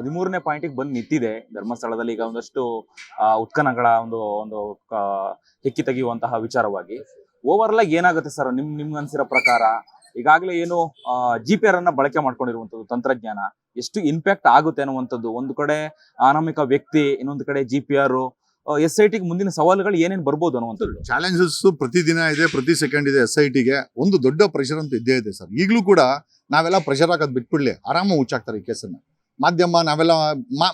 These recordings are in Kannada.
ಹದಿಮೂರನೇ ಪಾಯಿಂಟಿಗೆ ಬಂದು ನಿಂತಿದೆ. ಧರ್ಮಸ್ಥಳದಲ್ಲಿ ಈಗ ಒಂದಷ್ಟು ಉತ್ಖನಗಳ ಒಂದು ಒಂದು ಹೆಕ್ಕಿ ತೆಗೆಯುವಂತಹ ವಿಚಾರವಾಗಿ. ಓವರ್ ಆಗಿ ಏನಾಗುತ್ತೆ ಸರ್ ನಿಮ್ ನಿಮ್ಗೆ ಅನ್ಸಿರೋ ಪ್ರಕಾರ ಈಗಾಗಲೇ ಏನು ಜಿ ಪಿ ಆರ್ ಅನ್ನ ಬಳಕೆ ಮಾಡ್ಕೊಂಡಿರುವಂತದ್ದು ತಂತ್ರಜ್ಞಾನ ಎಷ್ಟು ಇಂಪ್ಯಾಕ್ಟ್ ಆಗುತ್ತೆ ಅನ್ನುವಂಥದ್ದು ಒಂದು ಕಡೆ ಅನಾಮಿಕ ವ್ಯಕ್ತಿ, ಇನ್ನೊಂದು ಕಡೆ G P R S I ಟಿಗೆ ಮುಂದಿನ ಸವಾಲುಗಳು ಏನೇನು ಬರ್ಬೋದು ಅನ್ನುವಂಥದ್ದು? ಚಾಲೆಂಜಸ್ ಪ್ರತಿದಿನ ಇದೆ, ಪ್ರತಿ ಸೆಕೆಂಡ್ ಇದೆ ಎಸ್ ಐ ಟಿಗೆ ಒಂದು ದೊಡ್ಡ ಪ್ರೆಷರ್ ಅಂತ ಇದ್ದೇ ಇದೆ ಸರ್ ಈಗಲೂ ಕೂಡ ನಾವೆಲ್ಲ ಪ್ರೆಷರ್ ಹಾಕೋದು ಬಿಟ್ಬಿಡ್ಲಿ. ಆರಾಮ ಹುಚ್ಚಾಕ್ತಾರೆ ಈ ಕೇಸನ್ನ ಮಾಧ್ಯಮ ನಾವೆಲ್ಲ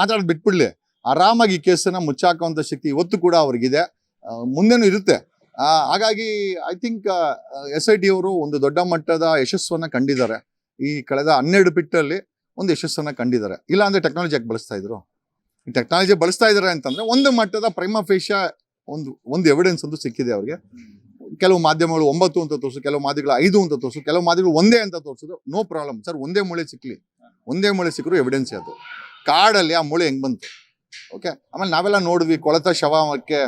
ಮಾತಾಡೋದು ಬಿಟ್ಬಿಡ್ಲಿ. ಆರಾಮಾಗಿ ಈ ಕೇಸನ್ನ ಮುಚ್ಚಾಕುವಂಥ ಶಕ್ತಿ ಇವತ್ತು ಕೂಡ ಅವ್ರಿಗಿದೆ. ಮುಂದೆನೂ ಇರುತ್ತೆ. ಹಾಗಾಗಿ I think S I T ಅವರು ಒಂದು ದೊಡ್ಡ ಮಟ್ಟದ ಯಶಸ್ಸನ್ನು ಕಂಡಿದ್ದಾರೆ. ಈ ಕಳೆದ ಹನ್ನೆರಡು ಪಿಟ್ಟಲ್ಲಿ ಒಂದು ಯಶಸ್ಸನ್ನು ಕಂಡಿದ್ದಾರೆ. ಇಲ್ಲ ಅಂದ್ರೆ ಟೆಕ್ನಾಲಜಿ ಯಾಕೆ ಬಳಸ್ತಾ ಇದ್ರು? ಈ ಟೆಕ್ನಾಲಜಿ ಬಳಸ್ತಾ ಇದ್ದಾರೆ ಅಂತಂದ್ರೆ ಒಂದು ಮಟ್ಟದ ಪ್ರೈಮ ಫೇಷ ಒಂದು ಒಂದು ಎವಿಡೆನ್ಸ್ ಅಂತೂ ಸಿಕ್ಕಿದೆ ಅವ್ರಿಗೆ. ಕೆಲವು ಮಾಧ್ಯಮಗಳು ಒಂಬತ್ತು ಅಂತ ತೋರಿಸು, ಕೆಲವು ಮಾಧ್ಯಮಗಳು ಐದು ಅಂತ ತೋರಿಸು, ಕೆಲವು ಮಾಧ್ಯಮಗಳು ಒಂದೇ ಅಂತ ತೋರಿಸೋದು ನೋ ಪ್ರಾಬ್ಲಮ್ ಸರ್, ಒಂದೇ ಮೂಳೆ ಸಿಕ್ಲಿ. ಒಂದೇ ಮೂಳೆ ಸಿಕ್ಕರು ಎವಿಡೆನ್ಸ್ ಅದು. ಕಾಡಲ್ಲಿ ಆ ಮೂಳೆ ಹೆಂಗ್ ಬಂತು? ಓಕೆ ಆಮೇಲೆ ನಾವೆಲ್ಲ ನೋಡಿದ್ವಿ, ಕೊಳತ ಶವಕ್ಕೆ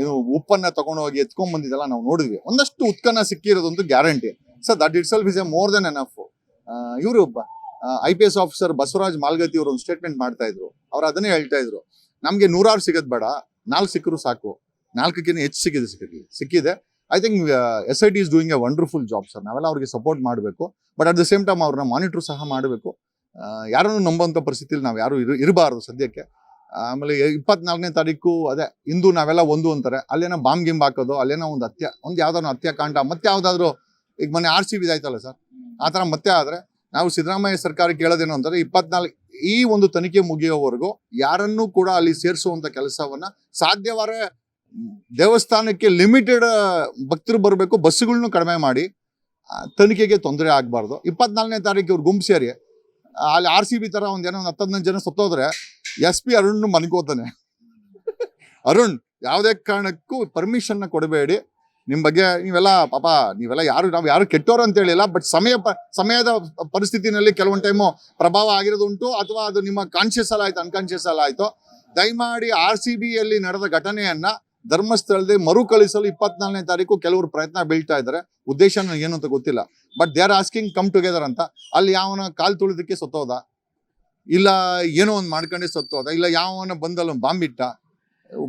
ಏನು ಉಪ್ಪನ್ನು ಉಪ್ಪನ್ನ ತಗೊಂಡು ಹೋಗಿ ಎತ್ಕೊಂಡ್ ಬಂದಿದ್ದೆಲ್ಲ ನಾವು ನೋಡಿದ್ವಿ. ಒಂದಷ್ಟು ಉತ್ಕನ್ನ ಸಿಕ್ಕಿರೋದೊಂದು guarantee sir that itself is a more than F ಇವರು I P S officer Basavaraj Malgatti ಅವರು ಒಂದು ಸ್ಟೇಟ್ಮೆಂಟ್ ಮಾಡ್ತಾ ಇದ್ರು. ಅವ್ರು ಅದನ್ನೇ ಹೇಳ್ತಾ ಇದ್ರು. ನಮ್ಗೆ ನೂರಾರು ಸಿಗೋದು ಬೇಡ, ನಾಲ್ಕು ಸಿಕ್ಕರು ಸಾಕು. ನಾಲ್ಕಕ್ಕಿಂತ ಹೆಚ್ಚು ಸಿಕ್ಕಿದೆ ಸಿಕ್ಕಿದೆ ಸಿಕ್ಕಿದೆ. I think S I T is doing a wonderful job sir ನಾವೆಲ್ಲ ಅವ್ರಿಗೆ ಸಪೋರ್ಟ್ ಮಾಡಬೇಕು. But at the same time ಅವ್ರನ್ನ ಮಾನಿಟ್ರು ಸಹ ಮಾಡಬೇಕು. ಯಾರನ್ನು ನಂಬುವಂಥ ಪರಿಸ್ಥಿತಿಲಿ ನಾವು ಯಾರು ಇರು, ಇರಬಾರ್ದು ಸದ್ಯಕ್ಕೆ. ಆಮೇಲೆ ಇಪ್ಪತ್ನಾಲ್ಕನೇ ತಾರೀಕು ಅದೇ ಇಂದು ನಾವೆಲ್ಲ ಒಂದು ಅಂತಾರೆ. ಅಲ್ಲೇನೋ ಬಾಂಬ್ ಗಿಂಬ್ ಹಾಕೋದು, ಅಲ್ಲೇನೋ ಒಂದು ಹತ್ಯ, ಒಂದು ಯಾವುದಾದ್ರು ಹತ್ಯಾಕಾಂಡ, ಮತ್ತೆ ಯಾವುದಾದ್ರೂ ಈಗ ಮೊನ್ನೆ ಆರ್ ಸಿ ಬಿ ಆಯ್ತಲ್ಲ ಸರ್? ಆ ಥರ ಮತ್ತೆ ಆದರೆ ನಾವು ಸಿದ್ದರಾಮಯ್ಯ ಸರ್ಕಾರ ಕೇಳೋದೇನು ಅಂತಂದರೆ ಇಪ್ಪತ್ನಾಲ್ಕು ಈ ಒಂದು ತನಿಖೆ ಮುಗಿಯೋವರೆಗೂ ಯಾರನ್ನೂ ಕೂಡ ಅಲ್ಲಿ ಸೇರಿಸುವಂಥ ಕೆಲಸವನ್ನು ಸಾಧ್ಯವಾದ್ರೆ ದೇವಸ್ಥಾನಕ್ಕೆ ಲಿಮಿಟೆಡ್ ಭಕ್ತರು ಬರಬೇಕು ಬಸ್ಸುಗಳನ್ನು ಕಡಿಮೆ ಮಾಡಿ ತನಿಖೆಗೆ ತೊಂದರೆ ಆಗಬಾರ್ದು. ಇಪ್ಪತ್ನಾಲ್ಕನೇ ತಾರೀಕು ಇವ್ರು ಗುಂಪು ಸೇರಿ ಅಲ್ಲಿ ಆರ್ ಸಿ ಬಿ ತರ ಒಂದ್ ಏನೋ ಒಂದು ಜನ ಸತ್ತೋದ್ರೆ ಎಸ್ ಪಿ ಅರುಣ್ ಮನ್ಕೋತಾನೆ ಅರುಣ್, ಯಾವುದೇ ಕಾರಣಕ್ಕೂ ಪರ್ಮಿಷನ್ ಕೊಡಬೇಡಿ. ನಿಮ್ ಬಗ್ಗೆ ನೀವೆಲ್ಲ ಪಾಪ ನೀವೆಲ್ಲ ಯಾರು, ನಾವು ಯಾರು ಕೆಟ್ಟೋರು ಅಂತ ಹೇಳಿಲ್ಲ ಬಟ್ ಸಮಯ ಸಮಯದ ಪರಿಸ್ಥಿತಿನಲ್ಲಿ ಕೆಲವೊಂದು ಟೈಮು ಪ್ರಭಾವ ಆಗಿರೋದುಂಟು, ಅಥವಾ ಅದು ನಿಮ್ಮ ಕಾನ್ಶಿಯಸ್ ಅಲ್ಲ ಆಯ್ತು ಅನ್ಕಾನ್ಶಿಯಸ್ ಅಲ್ಲ ಆಯ್ತು. ದಯಮಾಡಿ ಆರ್ ಸಿ ಯಲ್ಲಿ ನಡೆದ ಘಟನೆಯನ್ನ ಧರ್ಮಸ್ಥಳದಲ್ಲಿ ಮರುಕಳಿಸಲು ಇಪ್ಪತ್ನಾಲ್ಕನೇ ತಾರೀಕು ಕೆಲವರು ಪ್ರಯತ್ನ ಬೀಳ್ತಾ ಇದ್ದಾರೆ. ಉದ್ದೇಶ ನನಗೇನು ಅಂತ ಗೊತ್ತಿಲ್ಲ. But they are asking come together ಅಂತ. ಅಲ್ಲಿ ಯಾವನ ಕಾಲು ತುಳಿದಕ್ಕೆ ಸತ್ತೋದ? ಇಲ್ಲ, ಏನೋ ಒಂದು ಮಾಡ್ಕೊಂಡೆ ಸತ್ತೋದ? ಇಲ್ಲ, ಯಾವನ ಬಂದಲ್ಲಿ ಒಂದು ಬಾಂಬ್ ಇಟ್ಟ?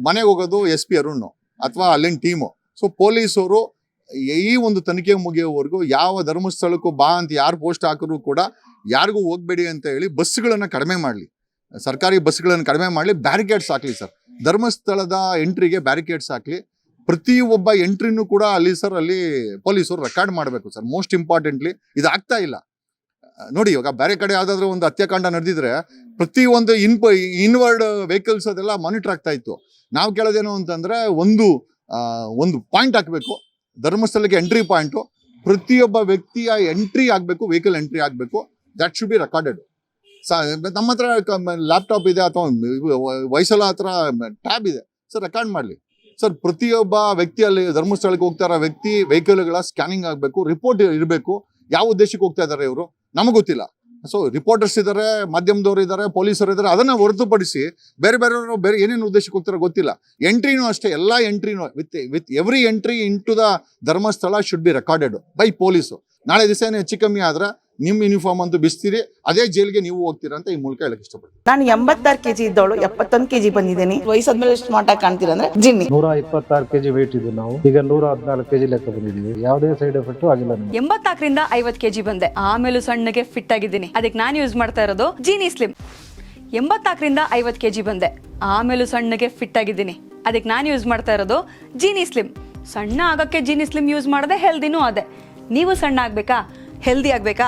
ಮನೆಗೆ ಹೋಗೋದು ಎಸ್ ಪಿ ಅರುಣ್ ಅಥವಾ ಅಲ್ಲಿನ ಟೀಮು? ಸೊ ಪೊಲೀಸರು ಈ ಒಂದು ತನಿಖೆ ಮುಗಿಯೋವರೆಗೂ ಯಾವ ಧರ್ಮಸ್ಥಳಕ್ಕೂ ಬಾ ಅಂತ ಯಾರು ಪೋಸ್ಟ್ ಹಾಕಿದ್ರು ಕೂಡ ಯಾರಿಗೂ ಹೋಗಬೇಡಿ ಅಂತ ಹೇಳಿ ಬಸ್ಗಳನ್ನು ಕಡಿಮೆ ಮಾಡಲಿ. ಸರ್ಕಾರಿ ಬಸ್ಗಳನ್ನು ಕಡಿಮೆ ಮಾಡಲಿ ಬ್ಯಾರಿಕೇಡ್ಸ್ ಹಾಕಲಿ ಸರ್. ಧರ್ಮಸ್ಥಳದ ಎಂಟ್ರಿಗೆ ಬ್ಯಾರಿಕೇಡ್ಸ್ ಹಾಕ್ಲಿ. ಪ್ರತಿಯೊಬ್ಬ ಎಂಟ್ರಿನೂ ಕೂಡ ಅಲ್ಲಿ ಸರ್, ಅಲ್ಲಿ ಪೊಲೀಸರು ರೆಕಾರ್ಡ್ ಮಾಡಬೇಕು ಸರ್. ಮೋಸ್ಟ್ ಇಂಪಾರ್ಟೆಂಟ್ಲಿ ಇದು ಆಗ್ತಾ ಇಲ್ಲ. ನೋಡಿ, ಇವಾಗ ಬೇರೆ ಕಡೆ ಯಾವುದಾದ್ರೂ ಒಂದು ಹತ್ಯಾಕಾಂಡ ನಡೆದಿದ್ರೆ ಪ್ರತಿ ಒಂದು ಇನ್ಪ ಇನ್ವರ್ಡ್ ವೆಹಿಕಲ್ಸ್ ಅದೆಲ್ಲ ಮಾನಿಟರ್ ಆಗ್ತಾ ಇತ್ತು. ನಾವು ಕೇಳೋದೇನು ಅಂತಂದ್ರೆ ಒಂದು ಒಂದು ಪಾಯಿಂಟ್ ಹಾಕಬೇಕು. ಧರ್ಮಸ್ಥಳಕ್ಕೆ ಎಂಟ್ರಿ ಪಾಯಿಂಟು ಪ್ರತಿಯೊಬ್ಬ ವ್ಯಕ್ತಿಯ ಎಂಟ್ರಿ ಆಗಬೇಕು ವೆಹಿಕಲ್ ಎಂಟ್ರಿ ಆಗಬೇಕು. ದಟ್ ಶುಡ್ ಬಿ ರೆಕಾರ್ಡೆಡ್ ನಮ್ಮ ಹತ್ರ ಲ್ಯಾಪ್ಟಾಪ್ ಇದೆ ಅಥವಾ ವಯಸ್ಸಲ್ಲ ಹತ್ರ ಟ್ಯಾಬ್ ಇದೆ. ಸರ್ ರೆಕಾರ್ಡ್ ಮಾಡಲಿ. ಸರ್, ಪ್ರತಿಯೊಬ್ಬ ವ್ಯಕ್ತಿಯಲ್ಲಿ ಧರ್ಮಸ್ಥಳಕ್ಕೆ ಹೋಗ್ತಾ ಇರೋ ವ್ಯಕ್ತಿ ವೆಹಿಕಲ್ಗಳ ಸ್ಕ್ಯಾನಿಂಗ್ ಆಗಬೇಕು ರಿಪೋರ್ಟ್ ಇರಬೇಕು. ಯಾವ ಉದ್ದೇಶಕ್ಕೆ ಹೋಗ್ತಾ ಇದ್ದಾರೆ ಇವರು? ನಮಗೆ ಗೊತ್ತಿಲ್ಲ. ಸೊ ರಿಪೋರ್ಟರ್ಸ್ ಇದ್ದಾರೆ ಮಾಧ್ಯಮದವರು ಇದ್ದಾರೆ ಪೊಲೀಸರು ಇದ್ದಾರೆ ಅದನ್ನ ಹೊರತುಪಡಿಸಿ ಬೇರೆ ಬೇರೆಯವರು ಬೇರೆ ಏನೇನು ಉದ್ದೇಶಕ್ಕೆ ಹೋಗ್ತಾರೋ ಗೊತ್ತಿಲ್ಲ. ಎಂಟ್ರಿನೂ ಅಷ್ಟೇ, ಎಲ್ಲ ಎಂಟ್ರಿನೂ with with every entry into the Dharmasthala should be recorded by police ನಾಳೆ ದಿವಸ ಏನು ಹೆಚ್ಚು ಕಮ್ಮಿ ಆದ್ರೆ ನಿಮ್ಮ ಯೂನಿಫಾರ್ಮ್ ಅಂತೂ ಬಿಸ್ತೀರಿ ಅದೇ ಜೈಲ್ಗೆ ನೀವು ಹೋಗ್ತೀರಾ ಅಂತ ಈ ಮೂಲಕ ಹೇಳಕ್ ಇಷ್ಟಪಡ್ತೀನಿ. ನಾನು ಎಂಬತ್ತಾರು ಕೆಜಿ ಇದ್ದವಳು ಎಪ್ಪತ್ತೊಂದು ಕೆಜಿ ಬಂದಿದ್ದೀನಿ. ವಯಸ್ಸಾದ್ಮೇಲೆ ಎಷ್ಟು ಆಗಿ ಕಾಣ್ತೀರಾ ಅಂದ್ರೆ ಜಿನ್ನಿ. ನೂರ ಇಪ್ಪತ್ತಾರು ಕೆಜಿ ವೇಟ್ ಇದ್ದು ನಾವು. ಈಗ ನೂರ ಹದಿನಾಲ್ಕು ಕೆಜಿ ಲೆಕ್ಕ ಬಂದಿದ್ದೀವಿ. ಯಾವುದೇ ಸೈಡ್ ಎಫೆಕ್ಟ್ ಆಗಿಲ್ಲ ನಮಗೆ. ಎಂಬತ್ನಾಲ್ಕರಿಂದ ಐವತ್ ಕೆಜಿ ಬಂದೆ. ಆಮೇಲೂ ಸಣ್ಣಗೆ ಫಿಟ್ ಆಗಿದ್ದೀನಿ. ಅದಕ್ಕೆ ನಾನು ಯೂಸ್ ಮಾಡ್ತಾ ಇರೋದು ಜೀನಿ ಸ್ಲಿಮ್ ಎಂಬತ್ನಾಲ್ಕರಿಂದ ಐವತ್ತು ಕೆಜಿ ಬಂದೆ. ಆಮೇಲೂ ಸಣ್ಣಗೆ ಫಿಟ್ ಆಗಿದ್ದೀನಿ. ಅದಕ್ಕೆ ನಾನು ಯೂಸ್ ಮಾಡ್ತಾ ಇರೋದು ಜೀನಿ ಸ್ಲಿಮ್ ಸಣ್ಣ ಆಗೋಕ್ಕೆ ಜೀನಿ ಸ್ಲಿಮ್ ಯೂಸ್ ಮಾಡದೆ ಹೆಲ್ದಿನೂ ಅದೇ. ನೀವು ಸಣ್ಣ ಆಗ್ಬೇಕಾ? ಹೆಲ್ದಿ ಆಗ್ಬೇಕಾ?